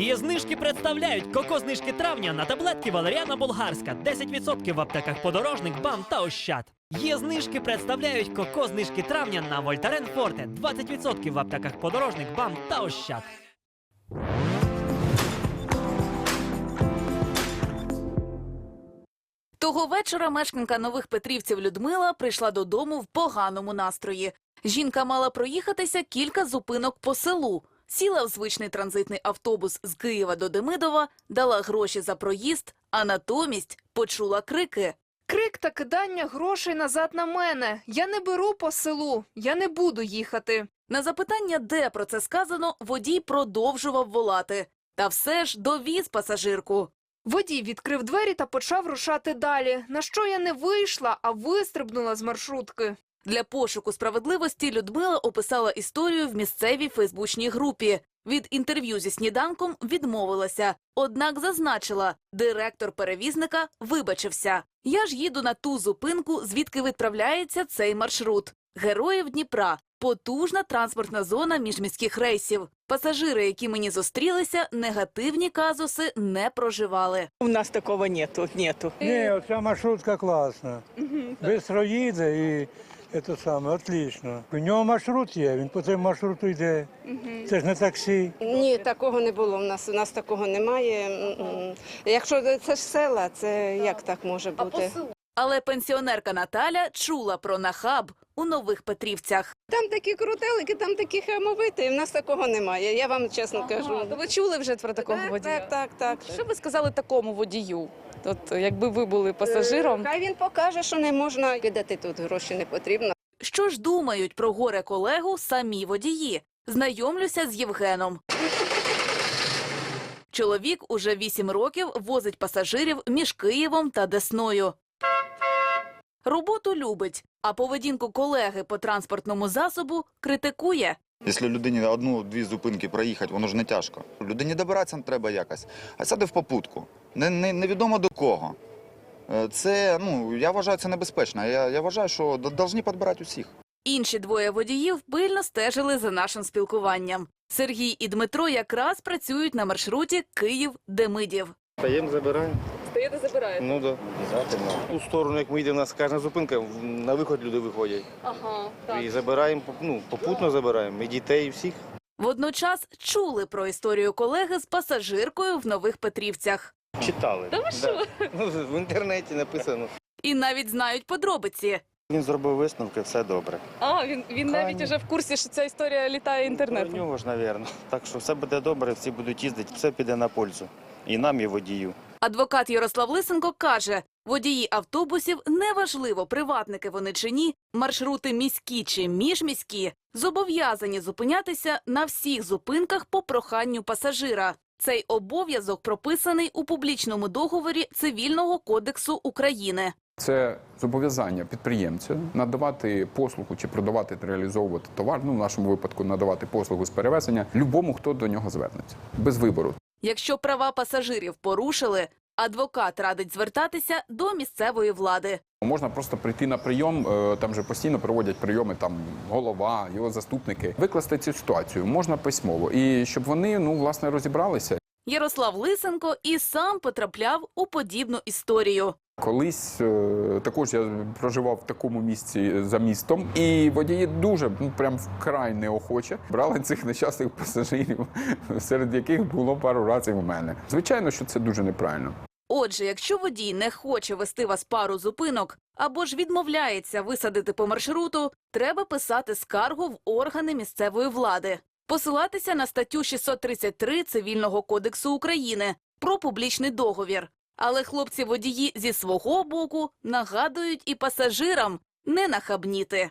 Її знижки представляють коко-знижки травня на таблетки Валеріана Болгарська. 10% в аптеках подорожник, бам та ощад. Є знижки представляють коко-знижки травня на Вольтарен Форте. 20% в аптеках подорожник, бам та ощад. Того вечора мешканка нових Петрівців Людмила прийшла додому в поганому настрої. Жінка мала проїхатися кілька зупинок по селу. Сіла в звичний транзитний автобус з Києва до Демидова, дала гроші за проїзд, а натомість почула крики. Крик та кидання грошей назад на мене. Я не беру по селу, я не буду їхати. На запитання, де про це сказано, водій продовжував волати. Та все ж довіз пасажирку. Водій відкрив двері та почав рушати далі. На що я не вийшла, а вистрибнула з маршрутки. Для пошуку справедливості Людмила описала історію в місцевій фейсбучній групі. Від інтерв'ю зі сніданком відмовилася, однак зазначила, директор перевізника вибачився. Я ж їду на ту зупинку, звідки відправляється цей маршрут. Героїв Дніпра. Потужна транспортна зона міжміських рейсів. Пасажири, які мені зустрілися, негативні казуси не проживали. У нас такого нету, нету. Ні, оця маршрутка класна. Бистро їде і це саме, отлично. У нього маршрут є, він по цьому маршруту йде. Це ж не таксі. Ні, такого не було. У нас у нас такого немає. М-м. Якщо це ж села, це як так може бути? Але пенсіонерка Наталя чула про нахаб у нових Петрівцях. Там такі крутелики, там такі хамовити. В нас такого немає. Я вам чесно кажу. Ви чули вже про такого так, водія? так, так, так. Що ви сказали такому водію? От якби ви були пасажиром, Хай він покаже, що не можна кидати тут гроші не потрібно. Що ж думають про горе колегу самі водії? Знайомлюся з Євгеном. Чоловік уже 8 років возить пасажирів між Києвом та Десною. Роботу любить, а поведінку колеги по транспортному засобу критикує. Якщо людині одну-дві зупинки проїхати, воно ж не тяжко. Людині добиратися треба якось, а сяде в попутку. Не, не, невідомо до кого. Е, Це, ну, я вважаю, це небезпечно. Я, я вважаю, що повинні підбирати усіх. Інші двоє водіїв пильно стежили за нашим спілкуванням. Сергій і Дмитро якраз працюють на маршруті Київ-Демидів. Стаємо, забираємо. Стаєте, забираєте. Ну да. В ту сторону, як ми йдемо, у нас кожна зупинка, на виход люди виходять. Ага, І забираємо, ну, попутно забираємо. І дітей, і всіх. Водночас чули про історію колеги з пасажиркою в нових Петрівцях. Читали. Та ви що? Ну, в інтернеті написано. І навіть знають подробиці. Він зробив висновки, все добре. А, він, він навіть Та уже в курсі, що ця історія літає У інтернетом. нього ж, мабуть. Так що все буде добре, всі будуть їздити, все піде на пользу. І нам, і водію. Адвокат Ярослав Лисенко каже, водії автобусів, неважливо, приватники вони чи ні, маршрути міські чи міжміські, зобов'язані зупинятися на всіх зупинках по проханню пасажира. Цей обов'язок прописаний у публічному договорі Цивільного кодексу України. Це зобов'язання підприємця надавати послугу чи продавати та реалізовувати товар. Ну в нашому випадку надавати послугу з перевезення любому, хто до нього звернеться без вибору. Якщо права пасажирів порушили, адвокат радить звертатися до місцевої влади. Можна просто прийти на прийом. е, Там же постійно проводять прийоми там голова, його заступники. Викласти цю ситуацію можна письмово, і щоб вони ну власне розібралися. Ярослав Лисенко і сам потрапляв у подібну історію. Колись е, також я проживав в такому місці за містом, і водії дуже ну прям вкрай неохоче брали цих нещасних пасажирів, серед яких було пару разів у мене. Звичайно, що це дуже неправильно. Отже, якщо водій не хоче вести вас пару зупинок або ж відмовляється висадити по маршруту, треба писати скаргу в органи місцевої влади, посилатися на статтю 633 Цивільного кодексу України про публічний договір. Але хлопці-водії зі свого боку нагадують і пасажирам не нахабніти.